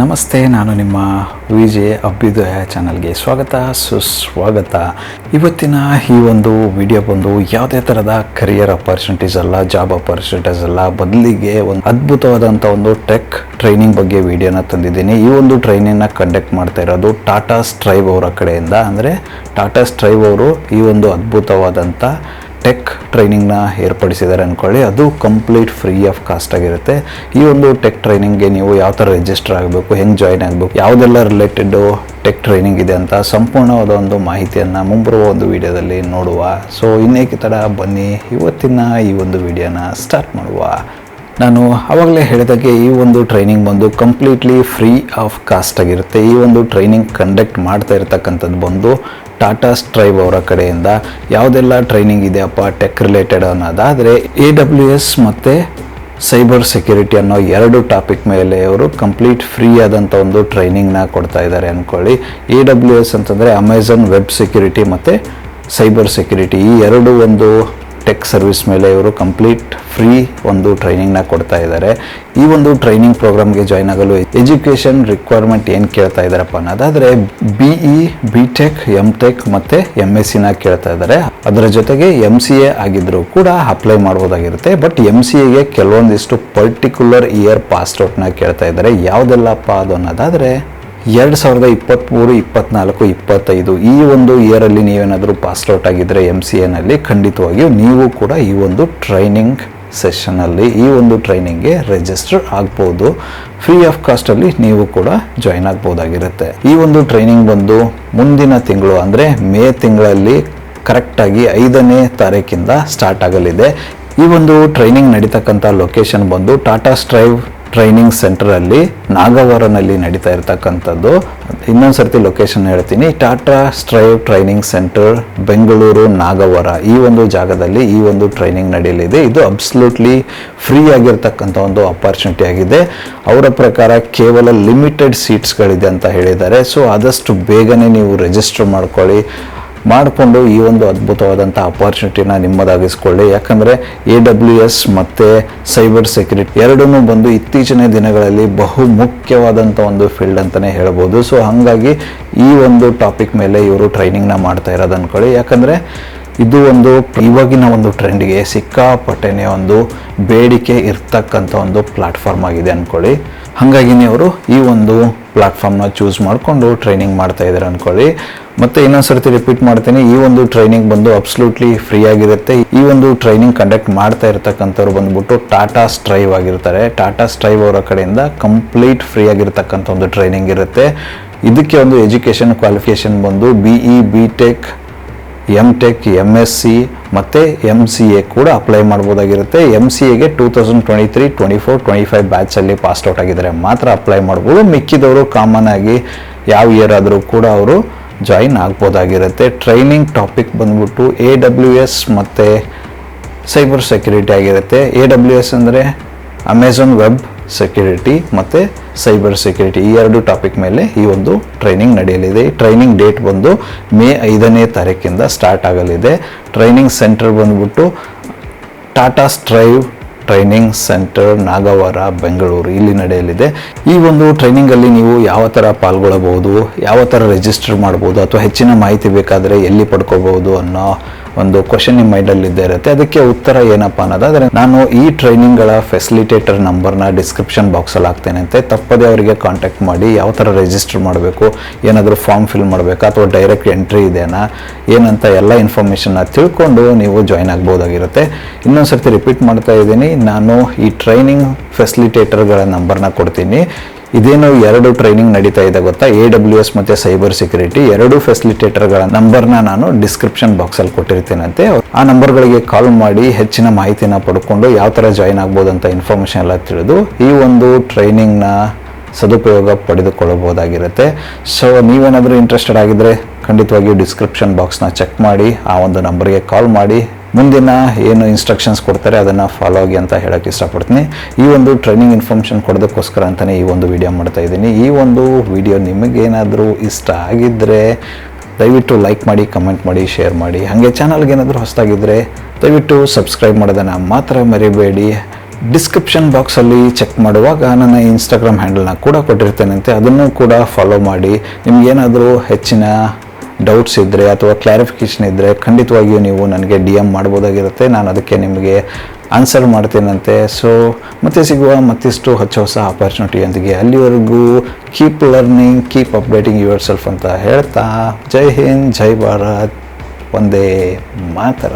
ನಮಸ್ತೆ, ನಾನು ನಿಮ್ಮ ವಿಜೆ ಅಭ್ಯುದಯ ಚಾನಲ್ಗೆ ಸ್ವಾಗತ, ಸುಸ್ವಾಗತ. ಇವತ್ತಿನ ಈ ಒಂದು ವಿಡಿಯೋ ಬಂದು ಯಾವುದೇ ಥರದ ಕರಿಯರ್ ಅಪರ್ಚುನಿಟೀಸ್ ಅಲ್ಲ ಜಾಬ್ ಅಪರ್ಚುನಿಟೀಸ್ ಅಲ್ಲ, ಬದಲಿಗೆ ಒಂದು ಅದ್ಭುತವಾದಂಥ ಒಂದು ಟೆಕ್ ಟ್ರೈನಿಂಗ್ ಬಗ್ಗೆ ವಿಡಿಯೋನ ತಂದಿದ್ದೀನಿ. ಈ ಒಂದು ಟ್ರೈನಿಂಗ್ನ ಕಂಡಕ್ಟ್ ಮಾಡ್ತಾ ಇರೋದು ಟಾಟಾ ಸ್ಟ್ರೈವ್ ಅವರ ಕಡೆಯಿಂದ. ಅಂದರೆ ಟಾಟಾ ಸ್ಟ್ರೈವ್ ಅವರು ಈ ಒಂದು ಅದ್ಭುತವಾದಂಥ ಟೆಕ್ ಟ್ರೈನಿಂಗ್ನ ಏರ್ಪಡಿಸಿದ್ದಾರೆ ಅಂದ್ಕೊಳ್ಳಿ ಅದು ಕಂಪ್ಲೀಟ್ ಫ್ರೀ ಆಫ್ ಕಾಸ್ಟ್ ಆಗಿರುತ್ತೆ. ಈ ಒಂದು ಟೆಕ್ ಟ್ರೈನಿಂಗ್ಗೆ ನೀವು ಯಾವ ಥರ ರಿಜಿಸ್ಟರ್ ಆಗಬೇಕು, ಹೆಂಗೆ ಜಾಯ್ನ್ ಆಗಬೇಕು, ಯಾವುದೆಲ್ಲ ರಿಲೇಟೆಡು ಟೆಕ್ ಟ್ರೈನಿಂಗ್ ಇದೆ ಅಂತ ಸಂಪೂರ್ಣವಾದ ಒಂದು ಮಾಹಿತಿಯನ್ನು ಮುಂಬರುವ ಒಂದು ವಿಡಿಯೋದಲ್ಲಿ ನೋಡುವ. ಸೊ ಇನ್ನೇಕೆ ತಡ, ಬನ್ನಿ. ಇವತ್ತಿನ ಈ ಒಂದು ವಿಡಿಯೋನ ಸ್ಟಾರ್ಟ್ ಮಾಡುವ. ನಾನು ಆವಾಗಲೇ ಹೇಳಿದಾಗೆ ಈ ಒಂದು ಟ್ರೈನಿಂಗ್ ಬಂದು ಕಂಪ್ಲೀಟ್ಲಿ ಫ್ರೀ ಆಫ್ ಕಾಸ್ಟ್ ಆಗಿರುತ್ತೆ. ಈ ಒಂದು ಟ್ರೈನಿಂಗ್ ಕಂಡಕ್ಟ್ ಮಾಡ್ತಾ ಇರ್ತಕ್ಕಂಥದ್ದು ಬಂದು ಟಾಟಾ ಸ್ಟ್ರೈವ್ ಅವರ ಕಡೆಯಿಂದ ಯಾವುದೆಲ್ಲ ಟ್ರೈನಿಂಗ್ ಇದೆಯಪ್ಪ ಟೆಕ್ ರಿಲೇಟೆಡ್ ಅನ್ನೋದಾದರೆ ಎ ಡಬ್ಲ್ಯೂ ಎಸ್ ಮತ್ತು ಸೈಬರ್ ಸೆಕ್ಯೂರಿಟಿ ಅನ್ನೋ ಎರಡು ಟಾಪಿಕ್ ಮೇಲೆ ಅವರು ಕಂಪ್ಲೀಟ್ ಫ್ರೀ ಆದಂಥ ಒಂದು ಟ್ರೈನಿಂಗ್ನ ಕೊಡ್ತಾ ಇದ್ದಾರೆ ಅಂದ್ಕೊಳ್ಳಿ ಎ ಡಬ್ಲ್ಯೂ ಎಸ್ ಅಂತಂದರೆ ಅಮೆಝಾನ್ ವೆಬ್ ಸೆಕ್ಯೂರಿಟಿ ಮತ್ತು ಸೈಬರ್ ಸೆಕ್ಯೂರಿಟಿ ಈ ಎರಡು ಒಂದು ಟೆಕ್ ಸರ್ವಿಸ್ ಮೇಲೆ ಇವರು ಕಂಪ್ಲೀಟ್ ಫ್ರೀ ಒಂದು ಟ್ರೈನಿಂಗ್ನ ಕೊಡ್ತಾ ಇದ್ದಾರೆ. ಈ ಒಂದು ಟ್ರೈನಿಂಗ್ ಪ್ರೋಗ್ರಾಮ್ಗೆ ಜಾಯ್ನ್ ಆಗಲು ಎಜುಕೇಷನ್ ರಿಕ್ವೈರ್ಮೆಂಟ್ ಏನು ಕೇಳ್ತಾ ಇದ್ದಾರಪ್ಪ ಅನ್ನೋದಾದರೆ B E B tech M tech ಮತ್ತು ಎಂ ಎಸ್ ಸಿನ ಕೇಳ್ತಾ ಇದ್ದಾರೆ. ಅದರ ಜೊತೆಗೆ ಎಂ ಸಿ ಎ ಆಗಿದ್ದರೂ ಕೂಡ ಅಪ್ಲೈ ಮಾಡ್ಬೋದಾಗಿರುತ್ತೆ. ಬಟ್ ಎಂ ಸಿ ಎಗೆ ಕೆಲವೊಂದಿಷ್ಟು ಪರ್ಟಿಕ್ಯುಲರ್ ಇಯರ್ ಪಾಸ್ಔಟ್ನ ಕೇಳ್ತಾ ಇದ್ದಾರೆ. ಯಾವುದೆಲ್ಲಪ್ಪ ಅದು ಅನ್ನೋದಾದರೆ ಎರಡು ಸಾವಿರದ ಇಪ್ಪತ್ತ್ಮೂರು ಇಪ್ಪತ್ನಾಲ್ಕು, ಇಪ್ಪತ್ತೈದು ಈ ಒಂದು ಇಯರಲ್ಲಿ ನೀವೇನಾದರೂ ಪಾಸ್ಔಟ್ ಆಗಿದ್ದರೆ ಎಂ ಸಿ ಎನಲ್ಲಿ ಖಂಡಿತವಾಗಿಯೂ ನೀವು ಕೂಡ ಈ ಒಂದು ಟ್ರೈನಿಂಗ್ ಸೆಷನಲ್ಲಿ ಈ ಒಂದು ಟ್ರೈನಿಂಗ್ಗೆ ರಿಜಿಸ್ಟರ್ ಆಗ್ಬೋದು. ಫ್ರೀ ಆಫ್ ಕಾಸ್ಟಲ್ಲಿ ನೀವು ಕೂಡ ಜಾಯ್ನ್ ಆಗ್ಬೋದಾಗಿರುತ್ತೆ. ಈ ಒಂದು ಟ್ರೈನಿಂಗ್ ಬಂದು ಮುಂದಿನ ತಿಂಗಳು ಅಂದರೆ ಮೇ ತಿಂಗಳಲ್ಲಿ ಕರೆಕ್ಟಾಗಿ ಐದನೇ ತಾರೀಕಿಂದ ಸ್ಟಾರ್ಟ್ ಆಗಲಿದೆ. ಈ ಒಂದು ಟ್ರೈನಿಂಗ್ ನಡೀತಕ್ಕಂಥ ಲೊಕೇಶನ್ ಬಂದು ಟಾಟಾ ಸ್ಟ್ರೈವ್ ಟ್ರೈನಿಂಗ್ ಸೆಂಟರಲ್ಲಿ ನಾಗವರನಲ್ಲಿ ನಡೀತಾ ಇರ್ತಕ್ಕಂಥದ್ದು. ಇನ್ನೊಂದು ಸರ್ತಿ ಲೊಕೇಶನ್ ಹೇಳ್ತೀನಿ. Tata Strive training centre Bengaluru Nagavara. ಈ ಒಂದು ಜಾಗದಲ್ಲಿ ಈ ಒಂದು ಟ್ರೈನಿಂಗ್ ನಡೆಯಲಿದೆ ಇದು ಅಬ್ಸಲ್ಯೂಟ್ಲಿ ಫ್ರೀ ಆಗಿರ್ತಕ್ಕಂಥ ಒಂದು ಅಪರ್ಚುನಿಟಿ ಆಗಿದೆ. ಅವರ ಪ್ರಕಾರ ಕೇವಲ ಲಿಮಿಟೆಡ್ ಸೀಟ್ಸ್ಗಳಿದೆ ಅಂತ ಹೇಳಿದ್ದಾರೆ. ಸೊ ಆದಷ್ಟು ಬೇಗನೆ ನೀವು ರಿಜಿಸ್ಟರ್ ಮಾಡ್ಕೊಳ್ಳಿ. ಮಾಡಿಕೊಂಡು ಈ ಒಂದು ಅದ್ಭುತವಾದಂಥ ಅಪಾರ್ಚುನಿಟಿನ ನಿಮ್ಮದಾಗಿಸ್ಕೊಳ್ಳಿ. ಯಾಕಂದರೆ ಎ ಡಬ್ಲ್ಯೂ ಎಸ್ ಮತ್ತು ಸೈಬರ್ ಸೆಕ್ಯೂರಿಟಿ ಎರಡೂ ಬಂದು ಇತ್ತೀಚಿನ ದಿನಗಳಲ್ಲಿ ಬಹು ಮುಖ್ಯವಾದಂಥ ಒಂದು ಫೀಲ್ಡ್ ಅಂತಲೇ ಹೇಳ್ಬೋದು. ಸೊ ಹಾಗಾಗಿ ಈ ಒಂದು ಟಾಪಿಕ್ ಮೇಲೆ ಇವರು ಟ್ರೈನಿಂಗ್ನ ಮಾಡ್ತಾ ಇರೋದು ಅಂದ್ಕೊಳ್ಳಿ ಯಾಕಂದರೆ ಇದು ಒಂದು ಇವಾಗಿನ ಒಂದು ಟ್ರೆಂಡ್ಗೆ ಸಿಕ್ಕಾಪಟ್ಟೆನೆ ಒಂದು ಬೇಡಿಕೆ ಇರ್ತಕ್ಕಂಥ ಒಂದು ಪ್ಲಾಟ್ಫಾರ್ಮ್ ಆಗಿದೆ ಅಂದ್ಕೊಳ್ಳಿ ಹಾಗಾಗಿನೇ ಅವರು ಈ ಒಂದು ಪ್ಲಾಟ್ಫಾರ್ಮ್ನ ಚೂಸ್ ಮಾಡಿಕೊಂಡು ಟ್ರೈನಿಂಗ್ ಮಾಡ್ತಾ ಇದ್ದಾರೆ ಅಂದ್ಕೊಳ್ಳಿ ಮತ್ತೆ ಇನ್ನೊಂದ್ಸರ್ತಿ ರಿಪೀಟ್ ಮಾಡ್ತೀನಿ, ಈ ಒಂದು ಟ್ರೈನಿಂಗ್ ಬಂದು ಅಬ್ಸಲ್ಯೂಟ್ಲಿ ಫ್ರೀ ಆಗಿರುತ್ತೆ. ಈ ಒಂದು ಟ್ರೈನಿಂಗ್ ಕಂಡಕ್ಟ್ ಮಾಡ್ತಾ ಇರತಕ್ಕಂಥವ್ರು ಬಂದ್ಬಿಟ್ಟು ಟಾಟಾ ಸ್ಟ್ರೈವ್ ಆಗಿರ್ತಾರೆ. ಟಾಟಾ ಸ್ಟ್ರೈವ್ ಅವರ ಕಡೆಯಿಂದ ಕಂಪ್ಲೀಟ್ ಫ್ರೀ ಆಗಿರತಕ್ಕಂಥ ಒಂದು ಟ್ರೈನಿಂಗ್ ಇರುತ್ತೆ. ಇದಕ್ಕೆ ಒಂದು ಎಜುಕೇಷನ್ ಕ್ವಾಲಿಫಿಕೇಷನ್ ಬಂದು B E B tech M tech M S C ಮತ್ತು ಎಂ ಸಿ ಎ ಕೂಡ ಅಪ್ಲೈ ಮಾಡ್ಬೋದಾಗಿರುತ್ತೆ. ಎಂ ಸಿ ಎಗೆ two thousand twenty three twenty four twenty five ಬ್ಯಾಚಲ್ಲಿ pass out ಆಗಿದ್ದಾರೆ ಮಾತ್ರ ಅಪ್ಲೈ ಮಾಡ್ಬೋದು. ಮಿಕ್ಕಿದವರು ಕಾಮನ್ ಆಗಿ ಯಾವ ಇಯರ್ ಆದರೂ ಕೂಡ ಅವರು ಜಾಯಿನ್ ಆಗ್ಬೋದಾಗಿರುತ್ತೆ. ಟ್ರೈನಿಂಗ್ ಟಾಪಿಕ್ ಬಂದ್ಬಿಟ್ಟು ಎ ಡಬ್ಲ್ಯೂ ಎಸ್ ಮತ್ತು ಸೈಬರ್ ಸೆಕ್ಯೂರಿಟಿ ಆಗಿರುತ್ತೆ. ಎ ಡಬ್ಲ್ಯೂ ಎಸ್ ಅಂದರೆ ಅಮೆಝಾನ್ ವೆಬ್ ಸೆಕ್ಯೂರಿಟಿ ಮತ್ತು ಸೈಬರ್ ಸೆಕ್ಯೂರಿಟಿ ಈ ಎರಡು ಟಾಪಿಕ್ ಮೇಲೆ ಈ ಒಂದು ಟ್ರೈನಿಂಗ್ ನಡೆಯಲಿದೆ. ಈ ಟ್ರೈನಿಂಗ್ ಡೇಟ್ ಬಂದು ಮೇ ಐದನೇ ತಾರೀಕಿಂದ ಸ್ಟಾರ್ಟ್ ಆಗಲಿದೆ. ಟ್ರೈನಿಂಗ್ ಸೆಂಟರ್ ಬಂದ್ಬಿಟ್ಟು Tata Strive training centre Nagavara, Bengaluru ಇಲ್ಲಿ ನಡೆಯಲಿದೆ. ಈ ಒಂದು ಟ್ರೈನಿಂಗಲ್ಲಿ ನೀವು ಯಾವ ಥರ ಪಾಲ್ಗೊಳ್ಳಬಹುದು, ಯಾವ ಥರ ರಿಜಿಸ್ಟರ್ ಮಾಡ್ಬೋದು ಅಥವಾ ಹೆಚ್ಚಿನ ಮಾಹಿತಿ ಬೇಕಾದರೆ ಎಲ್ಲಿ ಪಡ್ಕೋಬಹುದು ಅನ್ನೋ ಒಂದು ಕ್ವಶನ್ ನಿಮ್ಮ ಮೈಂಡಲ್ಲಿ ಇದ್ದೇ ಇರುತ್ತೆ. ಅದಕ್ಕೆ ಉತ್ತರ ಏನಪ್ಪ ಅನ್ನೋದಾದರೆ, ನಾನು ಈ ಟ್ರೈನಿಂಗ್ಗಳ ಫೆಸಿಲಿಟೇಟರ್ ನಂಬರ್ನ ಡಿಸ್ಕ್ರಿಪ್ಷನ್ ಬಾಕ್ಸಲ್ಲಿ ಹಾಕ್ತೇನೆ ಅಂತೆ. ತಪ್ಪದೇ ಅವರಿಗೆ ಕಾಂಟ್ಯಾಕ್ಟ್ ಮಾಡಿ ಯಾವ ಥರ ರಿಜಿಸ್ಟರ್ ಮಾಡಬೇಕು, ಏನಾದರೂ ಫಾರ್ಮ್ ಫಿಲ್ ಮಾಡಬೇಕಾ, ಅಥವಾ ಡೈರೆಕ್ಟ್ ಎಂಟ್ರಿ ಇದೆಯಾ, ಏನಂತ ಎಲ್ಲ ಇನ್ಫಾರ್ಮೇಷನ್ನ ತಿಳ್ಕೊಂಡು ನೀವು ಜಾಯ್ನ್ ಆಗ್ಬೋದಾಗಿರುತ್ತೆ. ಇನ್ನೊಂದು ಸರ್ತಿ ರಿಪೀಟ್ ಮಾಡ್ತಾ ಇದ್ದೀನಿ, ನಾನು ಈ ಟ್ರೈನಿಂಗ್ ಫೆಸಿಲಿಟೇಟರ್ಗಳ ನಂಬರ್ನ ಕೊಡ್ತೀನಿ. ಇದೇನು ಎರಡು ಟ್ರೈನಿಂಗ್ ನಡೀತಾ ಇದೆ ಗೊತ್ತಾ? ಎ ಡಬ್ಲ್ಯೂ ಎಸ್ ಮತ್ತು ಸೈಬರ್ ಸೆಕ್ಯೂರಿಟಿ ಎರಡು ಫೆಸಿಲಿಟೇಟರ್ಗಳ ನಂಬರ್ನ ನಾನು ಡಿಸ್ಕ್ರಿಪ್ಷನ್ ಬಾಕ್ಸಲ್ಲಿ ಕೊಟ್ಟಿರ್ತೀನಂತೆ. ಆ ನಂಬರ್ಗಳಿಗೆ ಕಾಲ್ ಮಾಡಿ ಹೆಚ್ಚಿನ ಮಾಹಿತಿನ ಪಡ್ಕೊಂಡು ಯಾವ ಥರ ಜಾಯಿನ್ ಆಗ್ಬೋದು ಅಂತ ಇನ್ಫಾರ್ಮೇಷನ್ ಎಲ್ಲ ತಿಳಿದು ಈ ಒಂದು ಟ್ರೈನಿಂಗ್ನ ಸದುಪಯೋಗ ಪಡೆದುಕೊಳ್ಳಬಹುದಾಗಿರುತ್ತೆ. ಸೊ ನೀವೇನಾದರೂ ಇಂಟ್ರೆಸ್ಟೆಡ್ ಆಗಿದ್ದರೆ ಖಂಡಿತವಾಗಿಯೂ ಡಿಸ್ಕ್ರಿಪ್ಷನ್ ಬಾಕ್ಸ್ನ ಚೆಕ್ ಮಾಡಿ ಆ ಒಂದು ನಂಬರ್ಗೆ ಕಾಲ್ ಮಾಡಿ. ಮುಂದಿನ ಏನು ಇನ್ಸ್ಟ್ರಕ್ಷನ್ಸ್ ಕೊಡ್ತಾರೆ ಅದನ್ನು ಫಾಲೋ ಆಗಿ ಅಂತ ಹೇಳೋಕ್ಕೆ ಇಷ್ಟಪಡ್ತೀನಿ. ಈ ಒಂದು ಟ್ರೈನಿಂಗ್ ಇನ್ಫಾರ್ಮೇಷನ್ ಕೊಡೋದಕ್ಕೋಸ್ಕರ ಅಂತಲೇ ಈ ಒಂದು ವಿಡಿಯೋ ಮಾಡ್ತಾ ಇದ್ದೀನಿ. ಈ ಒಂದು ವಿಡಿಯೋ ನಿಮಗೇನಾದರೂ ಇಷ್ಟ ಆಗಿದ್ದರೆ ದಯವಿಟ್ಟು ಲೈಕ್ ಮಾಡಿ ಕಮೆಂಟ್ ಮಾಡಿ ಶೇರ್ ಮಾಡಿ. ಹಾಗೆ ಚಾನಲ್ಗೆ ಏನಾದರೂ ಹೊಸದಾಗಿದ್ದರೆ ದಯವಿಟ್ಟು ಸಬ್ಸ್ಕ್ರೈಬ್ ಮಾಡೋದನ್ನು ಮಾತ್ರ ಮರಿಬೇಡಿ. ಡಿಸ್ಕ್ರಿಪ್ಷನ್ ಬಾಕ್ಸಲ್ಲಿ ಚೆಕ್ ಮಾಡುವಾಗ ನನ್ನ ಇನ್ಸ್ಟಾಗ್ರಾಮ್ ಹ್ಯಾಂಡಲ್ನ ಕೂಡ ಕೊಟ್ಟಿರ್ತೇನಂತೆ. ಅದನ್ನು ಕೂಡ ಫಾಲೋ ಮಾಡಿ. ನಿಮಗೇನಾದರೂ ಹೆಚ್ಚಿನ ಡೌಟ್ಸ್ ಇದ್ದರೆ ಅಥವಾ ಕ್ಲಾರಿಫಿಕೇಷನ್ ಇದ್ದರೆ ಖಂಡಿತವಾಗಿಯೂ ನೀವು ನನಗೆ ಡಿ ಎಂ ಮಾಡ್ಬೋದಾಗಿರುತ್ತೆ. ನಾನು ಅದಕ್ಕೆ ನಿಮಗೆ ಆನ್ಸರ್ ಮಾಡ್ತೀನಂತೆ. ಸೊ ಮತ್ತೆ ಸಿಗುವ ಮತ್ತಿಷ್ಟು ಹೊಸ ಹೊಸ ಆಪರ್ಚುನಿಟಿಯೊಂದಿಗೆ ಅಲ್ಲಿವರೆಗೂ keep learning keep updating yourself ಅಂತ ಹೇಳ್ತಾ, ಜೈ ಹಿಂದ್, ಜೈ ಭಾರತ್, ಒಂದೇ ಮಾತರ.